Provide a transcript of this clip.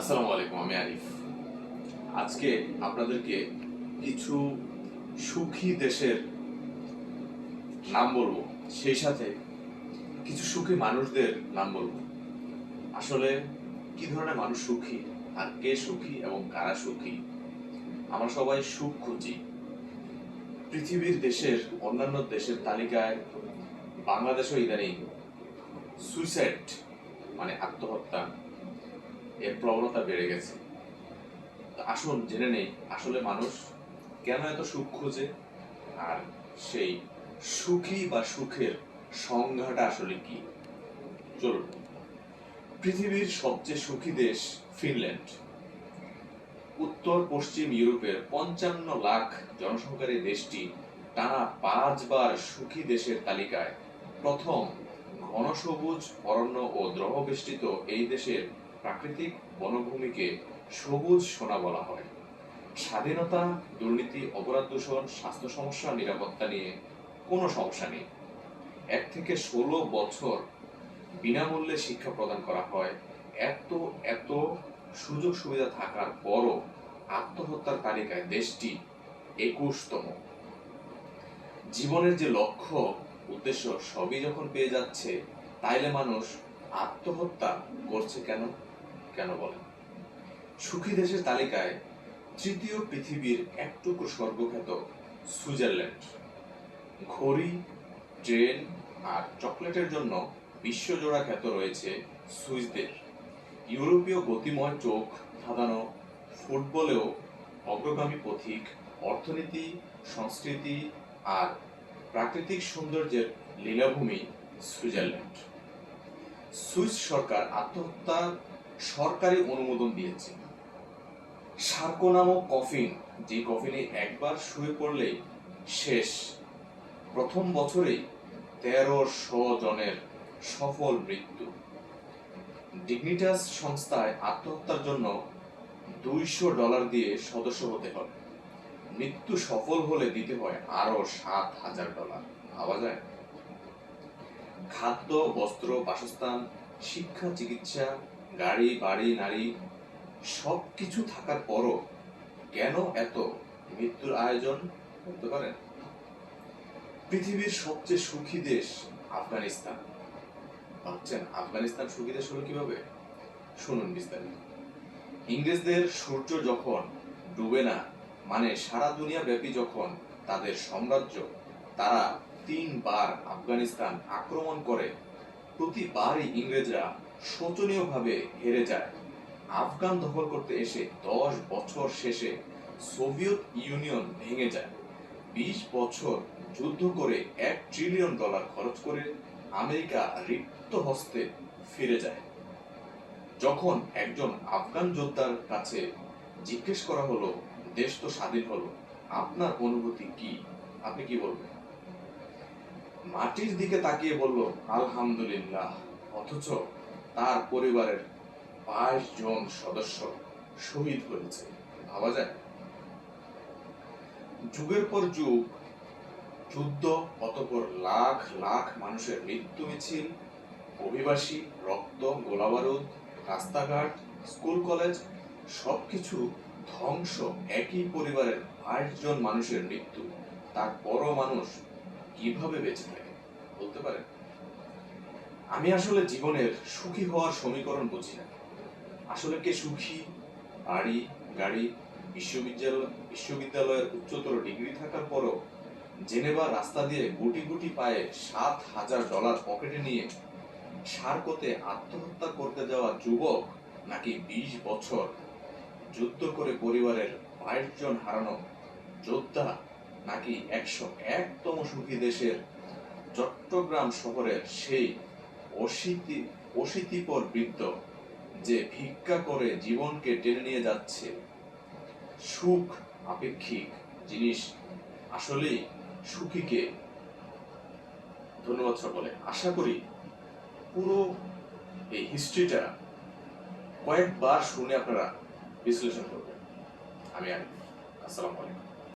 আসসালামু আলাইকুম, আমি আরিফ। আজকে আপনাদেরকে কিছু সুখী দেশের নাম বলব, সেই সাথে কিছু সুখী মানুষদের নাম বলব। আসলে কি ধরনের মানুষ সুখী আর কে সুখী এবং কারা সুখী? আমরা সবাই সুখ খুঁজি। পৃথিবীর দেশের, অন্যান্য দেশের তালিকায় বাংলাদেশও ইদানিং সুইসাইড মানে আত্মহত্যা। এর প্রবণতা বেড়ে গেছে। আসুন জেনে নেই, আসলে মানুষ কেন এত সুখ খোঁজে? আর সেই সুখী বা সুখের সংজ্ঞাটা আসলে কি? চলুন। পৃথিবীর সবচেয়ে সুখী দেশ ফিনল্যান্ড। উত্তর, পশ্চিম ইউরোপের পঞ্চান্ন লাখ জনসংখ্যার এই দেশটি টানা পাঁচবার সুখী দেশের তালিকায় প্রথম ঘন সবুজ অরণ্য ও দ্রববেষ্টিত এই দেশের প্রাকৃতিক বনভূমিকে সবুজ সোনা বলা হয়। স্বাধীনতা, দুর্নীতি, অপরাধ দূষণ, স্বাস্থ্য সমস্যা, নিরাপত্তা নিয়ে কোনো সমস্যা নেই। এক থেকে ষোলো বছর বিনামূল্যে শিক্ষা প্রদান করা হয়। এত এত সুযোগ সুবিধা থাকার পরও আত্মহত্যার তালিকায় দেশটি একুশতম। জীবনের যে লক্ষ্য, উদ্দেশ্য সবই যখন পেয়ে যাচ্ছে, তাইলে মানুষ আত্মহত্যা করছে কেন? কেন বলেন? সুখী দেশের তালিকায় তৃতীয় পৃথিবীর একটুকু স্বর্গখ্যাত সুইজারল্যান্ড। ঘড়ি, ট্রেন আর চকলেটের জন্য বিশ্বজোড়া খ্যাত রয়েছে সুইসদের। ইউরোপীয় গতিময় চোখ ধাঁধানো ফুটবলেও অগ্রগামী পথিক, অর্থনীতি, সংস্কৃতি আর প্রাকৃতিক সৌন্দর্যের লীলাভূমি সুইজারল্যান্ড। সুইস সরকার আত্মহত্যার সরকারি অনুমোদন দিয়েছে। সার্কো নামক কফিন, যে কফিনে একবার শুয়ে পড়লেই শেষ। প্রথম বছরেই তেরোশো জনের সফল মৃত্যু। ডিগনিটাস সংস্থায় আত্মহত্যার জন্য দুইশো ডলার দিয়ে সদস্য হতে হবে। মৃত্যু সফল হলে দিতে হয় আরও সাত হাজার ডলার। ভাবা যায়? খাদ্য, বস্ত্র, বাসস্থান, শিক্ষা, চিকিৎসা গাড়ি, বাড়ি, নারী সব কিছু থাকার পরও কেন এত মৃত্যুর আয়োজন করতে পারেন? পৃথিবীর সবচেয়ে সুখী দেশ আফগানিস্তান। ভাবছেন আফগানিস্তান সুখী দেশ হলো কীভাবে? শুনুন বিস্তারিত। ইংরেজদের সূর্য যখন ডুবে না মানে সারা দুনিয়া ব্যাপী যখন তাদের সাম্রাজ্য, তারা তিনবার আফগানিস্তান আক্রমণ করে, প্রতিবারই ইংরেজরা শোচনীয়ভাবে হেরে যায়। আফগান দখল করতে এসে দশ বছর শেষে সোভিয়েত ইউনিয়ন ভেঙে যায়। বিশ বছর যুদ্ধ করে এক ট্রিলিয়ন ডলার খরচ করে আমেরিকা রিক্ত হস্তে ফিরে যায়। যখন একজন আফগান যোদ্ধার কাছে জিজ্ঞেস করা হলো, দেশ তো স্বাধীন হলো, আপনার অনুভূতি কি? আপনি কি বলবেন? মাটির দিকে তাকিয়ে বলল, আলহামদুলিল্লাহ, অথচ তার পরিবারের বাইশ জন সদস্য শহীদ হয়েছে। ভাবা যায়? যুগের পর যুগ, যুদ্ধ, অতপর লাখ লাখ মানুষের মৃত্যু মিছিল, অভিবাসী, রক্ত, গোলাবারুদ, রাস্তাঘাট, স্কুল, কলেজ, সবকিছু ধ্বংস একই পরিবারের বাইশ জন মানুষের মৃত্যু। তার তারপরও মানুষ কীভাবে বেঁচে থাকে, বলতে পারেন? আমি আসলে জীবনের সুখী হওয়ার সমীকরণ বুঝি না। আসলে কে সুখী? বাড়ি, গাড়ি, বিশ্ববিদ্যালয়, বিশ্ববিদ্যালয়ের উচ্চতর ডিগ্রি থাকার পরও জেনেভা রাস্তা দিয়ে গুটি গুটি পায়ে সাত হাজার ডলার পকেটে নিয়ে সার্কোতে আত্মহত্যা করতে যাওয়া যুবক নাকি বিশ বছর যুদ্ধ করে পরিবারের বাইশ জন হারানো যোদ্ধা নাকি একশো একতম সুখী দেশের চট্টগ্রাম শহরের সেই অশীতি, অশীতিপর বৃদ্ধ যে ভিক্ষা করে জীবনকে টেনে নিয়ে যাচ্ছে। সুখ আপেক্ষিক জিনিস, আসলেই সুখীকে ধন্যবাদ সকলে আশা করি পুরো এই হিস্ট্রিটা কয়েকবার শুনে আপনারা বিশ্লেষণ করবেন। আমি আসসালামু আলাইকুম।